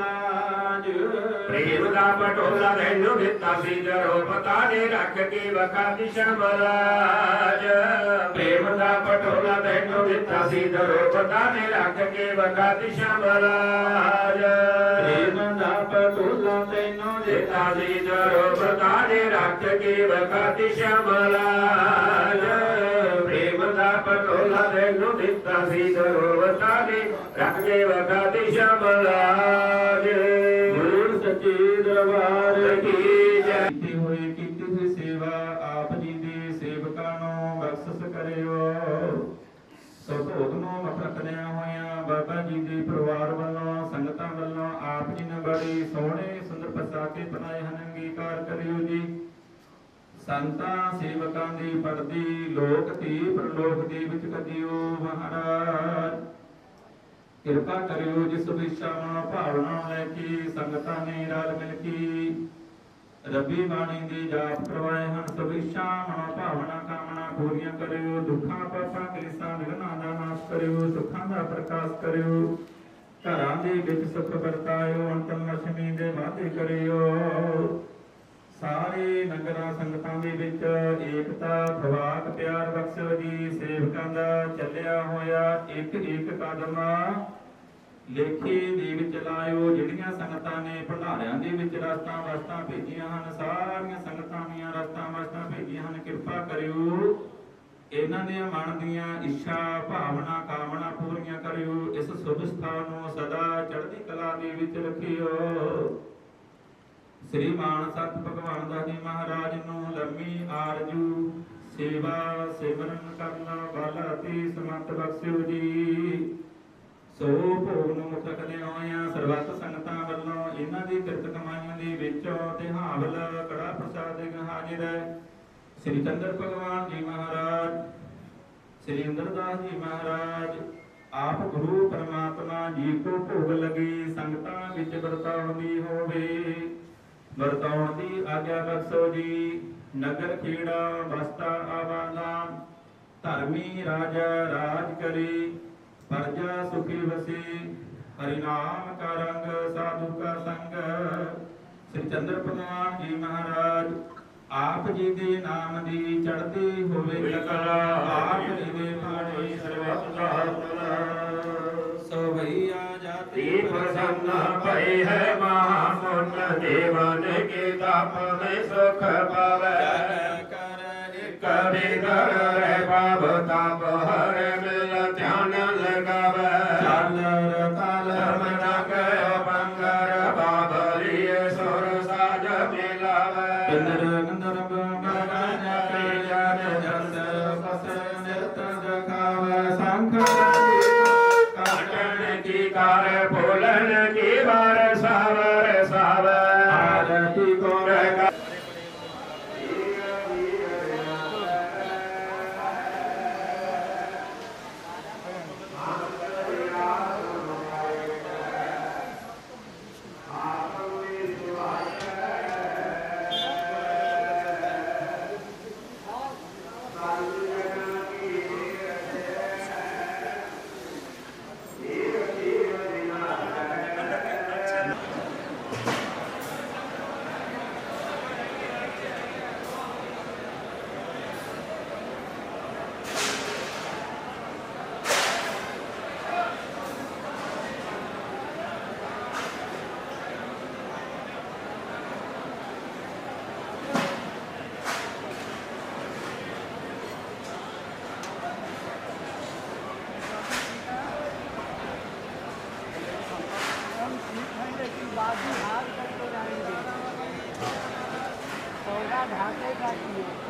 ਮਹਾਰਾਜ ਪ੍ਰੇਮ ਦਾ ਪਟੋਲਾ ਤੈਨੂੰ ਦਿੱਤਾ ਸੀ ਜਰੋ ਪਤਾ ਨੇ ਰੱਖ ਕੇ ਵਖਾਤੀ ਸ਼ਮਰਾਜ ਪ੍ਰੇਮ ਦਾ ਪਟੋਲਾ ਤੈਨੂੰ ਦਿੱਤਾ ਸੀ ਜਰੋ ਪਤਾ ਨੇ ਰੱਖ ਕੇ ਵਖਾਤੀ ਸ਼ਮਰਾਜ ਪ੍ਰੇਮ ਦਾ ਪਟੋਲਾ ਤੈਨੂੰ ਦਿੱਤਾ ਸੀ ਜਰੋ ਪਤਾ ਨੇ ਰੱਖ ਕੇ ਵਖਾਤੀ ਸ਼ਮਰਾਜ ਪਟੋਲਾ ਤੈਨੂੰ ਦਿੱਤਾ ਸੀ ਜਰੋ ਪਤਾ ਨੇ ਰੱਖ ਕੇ ਵਖਾਤੀ ਸ਼ਮਰਾਜ ਗੁਰੂ ਸੱਚੇ ਦਰਬਾਰ ਕੀ ਜੈ ਕੀਤੀ ਹੋਈ ਕੀਤੀ ਹੋਈ ਸੇਵਾ ਆਪ ਜੀ ਦੇ ਸੇਵਕਾਂ ਨੂੰ ਬਖਸ਼ਿਸ਼ ਕਰਿਓ ਸੋ ਨੂੰ ਮੱਥਾ ਟੰਨਿਆ ਬਾਬਾ ਜੀ ਦੇ ਪਰਿਵਾਰ ਵੱਲੋਂ ਸੰਗਤਾਂ ਵੱਲੋਂ ਆਪ ਜੀ ਨੇ ਬੜੀ ਸੋਹਣੇ ਸੁੰਦਰ ਪਸਾਕੇ ਬਣਾਏ ਹਨ ਅੰਗੀਕਾਰ ਕਰਿਓ ਜੀ। ਸੰਤਾਂ ਸੇਵਕਾਂ ਦੀ ਪੜਦੀ ਲੋਕ ਧੀ ਪ੍ਰਲੋਕ ਦੇ ਵਿੱਚ ਕදිਓ ਮਹਾਰਾਜ। ਕਿਰਪਾ ਕਰਿਓ ਜਿਸ ਵਿਸ਼ਾ ਭਾਵਨਾ ਲੈ ਕੇ ਸੰਗਤਾਂ ਨੇ ਰਲ ਮਿਲ ਕੇ ਰੱਬੀ ਬਾਣੀ ਦੇ ਜਾਪ ਕਰਵਾਏ ਹਨ। ਸਭਿਸ਼ਾ ਮਨੋ ਭਾਵਨਾ, ਕਾਮਨਾ ਪੂਰੀਆਂ ਕਰਿਓ, ਦੁੱਖਾਂ, ਪਾਪਾਂ, ਕਲੇਸ਼ਾਂ ਵਿਘਨਾਂ ਦਾ ਨਾਸ਼ ਕਰਿਓ, ਸੁੱਖਾਂ ਦਾ ਪ੍ਰਕਾਸ਼ ਕਰਿਓ, ਘਰਾਂ ਦੇ ਵਿੱਚ ਸੁਖ ਵਰਤਾਇਓ, ਅੰਤਮ ਅਸ਼ਮੀ ਦੇ ਵਾਧੇ ਕਰਿਓ। ਸਾਰੇ ਨਗਰਾਂ ਸੰਗਤਾਂ ਦੇ ਵਿੱਚ ਏਕਤਾ ਖਵਾਕ ਪਿਆਰ ਬਖਸ਼ੋ ਜੀ। ਸੇਵਕਾਂ ਦਾ ਚੱਲਿਆ ਹੋਇਆ ਇੱਕ ਇੱਕ ਕਦਮ। ਲੇਖੇ ਦੇ ਵਿੱਚ ਲਾਇਓ ਜਿਹੜੀਆਂ ਸੰਗਤਾਂ ਨੇ, ਭੰਡਾਰਿਆਂ ਦੇ ਵਿੱਚ ਰਸਤਾਂ ਵਸਤਾਂ ਭੇਜੀਆਂ ਹਨ। ਸਾਰੀਆਂ ਸੰਗਤਾਂ ਦੀਆਂ ਰਸਤਾ ਵਸਤਾਂ ਭੇਜੀਆਂ ਹਨ। ਕਿਰਪਾ ਕਰਿਓ, ਇਹਨਾਂ ਦੇ ਮਨ ਦੀਆਂ ਇੱਛਾ, ਭਾਵਨਾ, ਕਾਮਨਾ ਪੂਰੀਆਂ ਕਰਿਓ। ਇਸ ਸੁਭ ਸਥਾਨ ਨੂੰ ਸਦਾ ਚੜ੍ਹਦੀ ਕਲਾ ਦੇ ਵਿੱਚ ਰੱਖਿਓ। ਸ੍ਰੀ ਮਾਨ ਸਤ ਭਗਵਾਨ ਦਾ ਜੀ ਮਹਾਰਾਜ ਨੂੰ ਲੰਮੀ ਆਰਜੂ, ਸੇਵਾ ਸਿਮਰਨ ਕਰਨਾ ਵਾਲਾ ਤੇ ਸਮਤ ਬਖਸ਼ਿਓ ਜੀ। ਸੋ ਭੋਗ ਨੂੰ ਮੁੱਖ ਰੱਖਦੇ ਹੋਇਆਂ ਸਰਬੱਤ ਸੰਗਤਾਂ ਵੱਲੋਂ ਇਹਨਾਂ ਦੀ ਕਿਰਤ ਕਮਾਈਆਂ ਦੇ ਵਿੱਚੋਂ ਤੇ ਹਾਵਲ ਕੜਾ ਪ੍ਰਸਾਦ ਹਾਜ਼ਰ ਹੈ। ਸ੍ਰੀ ਚੰਦਰ ਭਗਵਾਨ ਜੀ ਮਹਾਰਾਜ, ਸ੍ਰੀ ਇੰਦਰਦਾਸ ਜੀ ਮਹਾਰਾਜ, ਆਪ ਗੁਰੂ ਪਰਮਾਤਮਾ ਜੀ ਕੋ ਭੋਗ ਲਗੀ, ਸੰਗਤਾਂ ਵਿੱਚ ਵਰਤਾਉਣ ਹੋਵੇ। ਵਰਤਾਉਣ ਦੀ ਆਗਿਆ ਬਖਸ਼ੋ ਜੀ। ਨਗਰ ਖੇੜਾ ਬਸਤਾ ਆਵਾਦਾ ਧਰਮੀ ਰਾਜਾ ਰਾਜ ਕਰੇ, ਪਰਜਾ ਸੁਖੀ ਵਸੇ। ਹਰਿ ਨਾਮ ਕਾ ਰੰਗ, ਸਾਧੂ ਕਾ ਸੰਗ। ਸ੍ਰੀ ਚੰਦਰ ਭਗਵਾਨ ਜੀ ਮਹਾਰਾਜ, ਆਪ ਜੀ ਦੇ ਨਾਮ ਦੀ ਚੜ੍ਹਦੀ ਹੋਵੇ ਕਲਾ। ਆਪ ਜੀ ਦੇ ਬਾਣੀ ਸਰਬਤ ਦਾ ਹਰੀ ਹੈ ਮਹਾਪੁੰਨ ਦੇਵਨ ਕੀ ਤਪ ਮੈਂ ਸੁਖ ਪਾਵੇ। ਕਬੀ ਕਰ ਰਹਿ ਪਾਪ ਤਪ ਹਰ ਮਿਲ ਧਿਆਨ ਲਗਾਵੇ। ਚਲ ਰਤਲ ਮਨਾ ਕਯੋ ਬੰਗਰ ਬਾਬਰੀ ਸੁਰ ਸਾਜ ਮਿਲਾਵੇ। ਇੰਦਰ ਨੰਦਰ ਬੰਗਰ ਕੋ बाजू errado.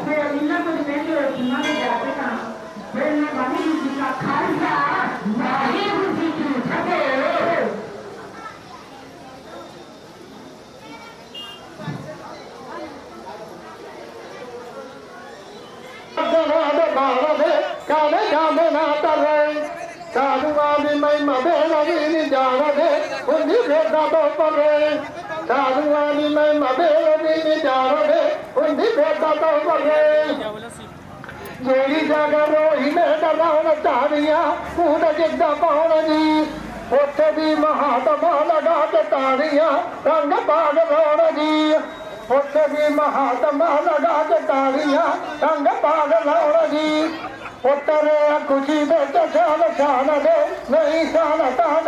ਫਿਰ ਇਹਨਾਂ ਨੂੰ ਕਹਿੰਦੇ ਉਹਨਾਂ ਦੇ ਜਾ ਕੇ ਤਾਂ ਫਿਰ ਮੈਂ ਬਾਣੀ ਜੀ ਦਾ ਖਾਲਸਾ ਵਾਹਿਗੁਰੂ ਜੀ ਕੀ ਫਤਿਹ ਕਾਲੇ ਜਾਂਦੇ ਨਾ ਤਰੇ ਸਾਧੂਆਂ ਦੀ ਮਹਿਮਾ ਬੇਲਗੀ ਨਹੀਂ ਜਾਣਦੇ ਹੁੰਦੀ ਫੇਰਦਾ ਤੋਂ ਪਰੇ ਸਾਧੂਆਂ ਦੀ ਮਹਿਮਾ ਬੇਲਗੀ ਨਹੀਂ ਜਾਣਦੇ ਹੁੰਦੀ ਫੇਰਦਾ ਤੋਂ ਪਰੇ ਜਿਹੜੀ ਜਗ੍ਹਾ ਰੋਹੀ ਨੇ ਡਰਾਉਣ ਚਾਹੀਆਂ ਕੂੜ ਜਿੱਦਾਂ ਪਾਉਣ ਜੀ ਉੱਥੇ ਵੀ ਮਹਾਤਮਾ ਲਗਾ ਕੇ ਤਾੜੀਆਂ, ਰੰਗ ਬਾਗ ਲਾਉਣ ਜੀ ਉੱਥੇ ਵੀ ਮਹਾਤਮਾ ਲਗਾ ਕੇ ਤਾੜੀਆਂ, ਰੰਗ ਬਾਗ ਲਾਉਣ ਜੀ ਉੱਤਰੇ ਖੁਸ਼ੀ ਦੇ ਸ਼ਾਨ ਸ਼ਾਨ ਦੇ ਨਹੀਂ ਸ਼ਾਨ ਤਾਣ